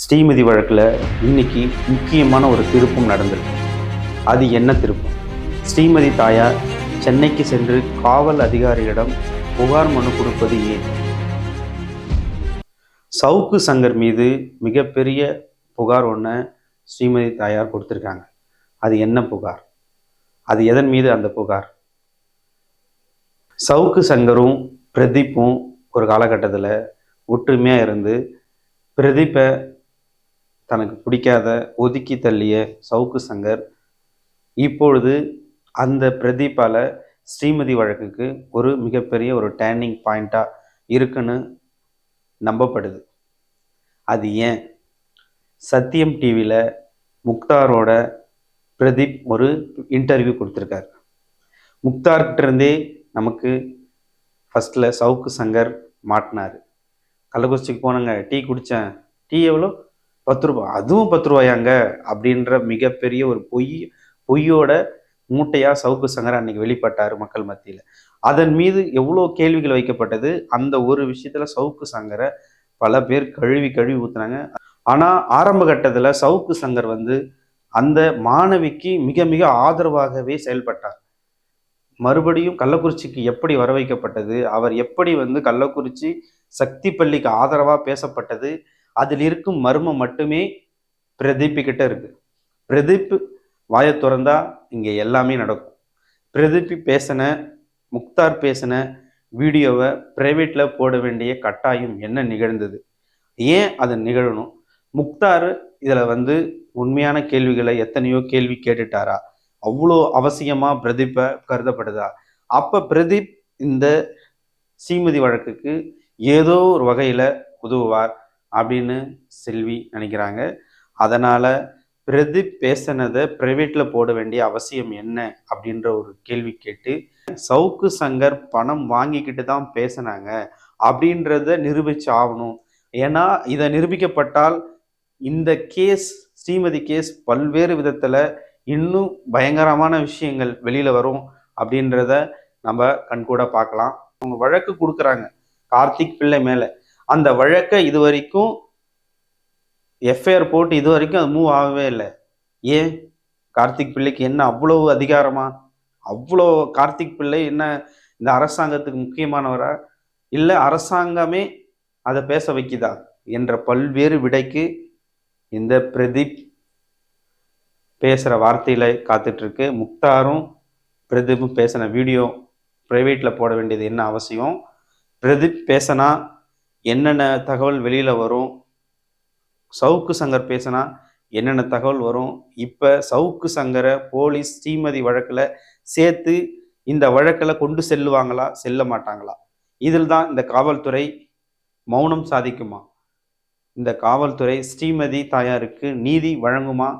ஸ்ரீமதி வழக்கில் இன்னைக்கு முக்கியமான ஒரு திருப்பம் நடந்திருக்கு. அது என்ன திருப்பம்? ஸ்ரீமதி தாயார் சென்னைக்கு சென்று காவல் அதிகாரியிடம் புகார் மனு கொடுப்பது ஏன்? சவுக்கு சங்கர் மீது மிகப்பெரிய புகார் ஒன்று ஸ்ரீமதி தாயார் கொடுத்துருக்காங்க. அது என்ன புகார்? அது எதன் மீது அந்த புகார்? சவுக்கு சங்கரும் பிரதீப்பும் ஒரு காலகட்டத்தில் ஒற்றுமையாக இருந்து பிரதீப்பை தனக்கு பிடிக்காத ஒதுக்கி தள்ளிய சவுக்கு சங்கர் இப்பொழுது அந்த பிரதீபால ஸ்ரீமதி வழக்குக்கு ஒரு மிகப்பெரிய ஒரு டேர்னிங் பாயிண்ட்டாக இருக்குன்னு நம்பப்படுது. அது ஏன்? சத்தியம் டிவியில் முக்தாரோட பிரதீப் ஒரு இன்டர்வியூ கொடுத்துருக்காரு. முக்தார்கிட்ட இருந்தே நமக்கு ஃபஸ்ட்டில் சவுக்கு சங்கர் மாட்டினார். கள்ளக்குறிச்சிக்கு போனேங்க டீ குடித்தேன் டீ எவ்வளோ? பத்து ரூபா அதுவும் பத்து ரூபாயாங்க அப்படின்ற மிகப்பெரிய ஒரு பொய் பொய்யோட மூட்டையாக சவுக்கு சங்கரா அன்னைக்கு வெளிப்பட்டார் மக்கள் மத்தியில். அதன் மீது எவ்வளோ கேள்விகள் வைக்கப்பட்டது அந்த ஒரு விஷயத்தில் சவுக்கு சங்கரை பல பேர் கழுவி கழுவி ஊத்துனாங்க. ஆனால் ஆரம்ப கட்டத்தில் சவுக்கு சங்கர் வந்து அந்த மாணவிக்கு மிக மிக ஆதரவாகவே செயல்பட்டார். மறுபடியும் கள்ளக்குறிச்சிக்கு எப்படி வர வைக்கப்பட்டது அவர் எப்படி வந்து கள்ளக்குறிச்சி சக்தி பள்ளிக்கு ஆதரவாக பேசப்பட்டது அதில் இருக்கும் மர்மம் மட்டுமே பிரதீப்புக்கிட்ட இருக்கு. பிரதீப் வாயை திறந்தா இங்கே எல்லாமே நடக்கும். பிரதீப் பேசின முக்தார் பேசின வீடியோவை பிரைவேட்டில் போட வேண்டிய கட்டாயம் என்ன நிகழ்ந்தது? ஏன் அது நிகழணும்? முக்தார் இதில் வந்து உண்மையான கேள்விகளை எத்தனையோ கேள்வி கேட்டுட்டாரா? அவ்வளோ அவசியமாக பிரதீப்பை கருதப்படுதா? அப்போ பிரதீப் இந்த சீமதி வழக்குக்கு ஏதோ ஒரு வகையில் உதவுவார். அப்படின்னு செல்வி நினைக்கிறாங்க. அதனால் பிரதீப் பேசினதை ப்ரைவேட்டில் போட வேண்டிய அவசியம் என்ன அப்படின்ற ஒரு கேள்வி கேட்டு சவுக்கு சங்கர் பணம் வாங்கிக்கிட்டு தான் பேசினாங்க அப்படின்றத நிரூபிச்சு ஆகணும். ஏன்னா இதை நிரூபிக்கப்பட்டால் இந்த கேஸ் ஸ்ரீமதி கேஸ் பல்வேறு விதத்தில் இன்னும் பயங்கரமான விஷயங்கள் வெளியில் வரும் அப்படின்றத நம்ம கண்கூட பார்க்கலாம். அவங்க வழக்கு கொடுக்குறாங்க. கார்த்திக் பிள்ளை மேலே. அந்த வழக்கை இது வரைக்கும் எஃப்ஐஆர் போட்டு இது வரைக்கும் அது மூவ் ஆகவே இல்லை. ஏன்? கார்த்திக் பிள்ளைக்கு என்ன அவ்வளவு அதிகாரமா? அவ்வளோ கார்த்திக் பிள்ளை என்ன இந்த அரசாங்கத்துக்கு முக்கியமானவரா? இல்லை அரசாங்கமே அதை பேச வைக்குதா? என்ற பல்வேறு விடைக்கு இந்த பிரதீப் பேசுகிற வார்த்தையில் காத்துட்ருக்கு. முக்தாரும் பிரதீப்பும் பேசின வீடியோ ப்ரைவேட்டில் போட வேண்டியது என்ன அவசியம்? பிரதீப் பேசினா என்னென்ன தகவல் வெளியில் வரும்? சவுக்கு சங்கர் பேசினா என்னென்ன தகவல் வரும்? இப்போ சவுக்கு சங்கரை போலீஸ் ஸ்ரீமதி வழக்கில் சேர்த்து இந்த வழக்கில் கொண்டு செல்லுவாங்களா? செல்ல மாட்டாங்களா? இதில் தான் இந்த காவல்துறை மௌனம் சாதிக்குமா? இந்த காவல்துறை ஸ்ரீமதி தாயாருக்கு நீதி வழங்குமா?